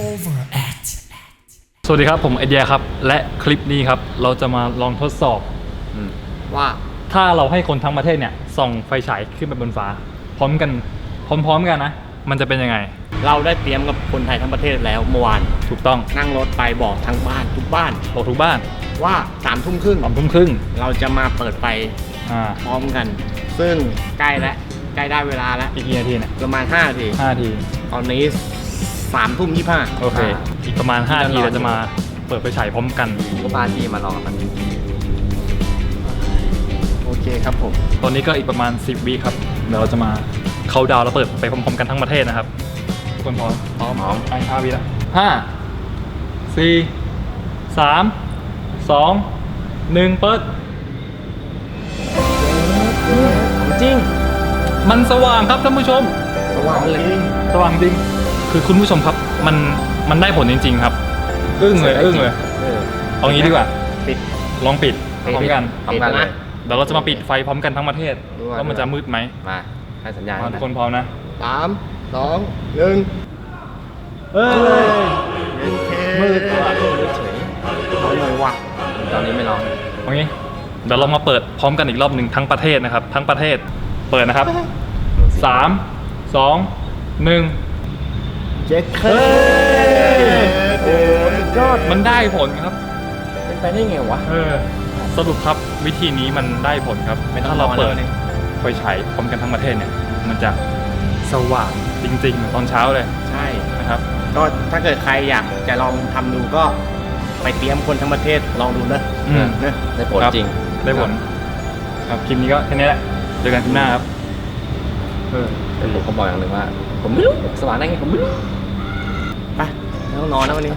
Overact. สวัสดีครับ ผมไอเดียครับ และคลิปนี้ครับ เราจะมาลองทดสอบ ว่า ถ้าเราให้คนทั้งประเทศเนี่ยส่องไฟฉายขึ้นไปบนฟ้า พร้อมกัน พร้อมๆกันนะ มันจะเป็นยังไง เราได้เตรียมกับคนไทยทั้งประเทศแล้วเมื่อวานถูกต้องนั่งรถไปบอกทั้งบ้านทุกบ้านบอกทุกบ้านว่าสามทุ่มครึ่งสองทุ่มครึ่งเราจะมาเปิดไฟอ่าพร้อมกัน ซึ่งใกล้แล้วใกล้ได้เวลาแล้วอีกกี่นาทีเนี่ยประมาณ5นาทีห้านาทีตอนนี้ สามทุ่มยี่ห้าโอเค อีกประมาณ5นาทีเราจะมาเปิดไฟฉายพร้อมกัน ก็บ้านที่มาลองกับมันโอเคครับผม ตอนนี้ก็อีกประมาณ 10วิครับ เดี๋ยวเราจะมาเข้าดาวน์แล้วเปิดไปพร้อมๆกันทั้งประเทศนะครับทุกคนพร้อมพร้อมพร้อม ไปห้าวิแล้วห้าสี่สามสองหนึ่งเปิด จริง มันสว่างครับท่านผู้ชม สว่างเลย สว่างจริง คือคุณผู้ชมครับมันมันได้ผลจริง ๆ ครับ อึ้งเลยอึ้งเลยเออ เอางี้ดีกว่าปิดลองปิดพร้อมกันพร้อมกันเลย เดี๋ยวเราจะมาปิดไฟพร้อมกันทั้งประเทศดูว่าว่ามันจะมืดไหมมาให้สัญญาณมานะทุกคนพร้อมนะสามสองหนึ่งเอ้ยมืดว่ะเฉยเอาเลยว่ะตอนนี้ไม่ลองเอางี้เดี๋ยวเรามาเปิดพร้อมกันอีกรอบหนึ่งทั้งประเทศนะครับ ทั้งประเทศเปิดนะครับสามสองหนึ่ง เจ็ดเคโอ้ยยอดมันได้ผลครับ เป็นไปได้ไงวะ เออ สรุปครับวิธีนี้มันได้ผลครับไม่ต้องถ้าเรานอนเปิดแล้วเนี่ยไฟฉายพร้อมกันทั้งประเทศเนี่ย มันจะสว่างจริงๆเหมือนตอนเช้าเลยใช่ นะครับ ก็ถ้าเกิดใครอยากจะลองทำดูก็ไปเตรียมคนทั้งประเทศลองดูนะอืม นะ ได้ผลครับ จริง ได้ผล ครับคลิปนี้ก็แค่นี้แหละเจอกันคลิปหน้าครับเออ แต่ผมก็บอกอย่างหนึ่งว่า ผมไม่รู้สว่างได้ไงผมไม่รู้ไปไม่ต้องนอนแล้ววันนี้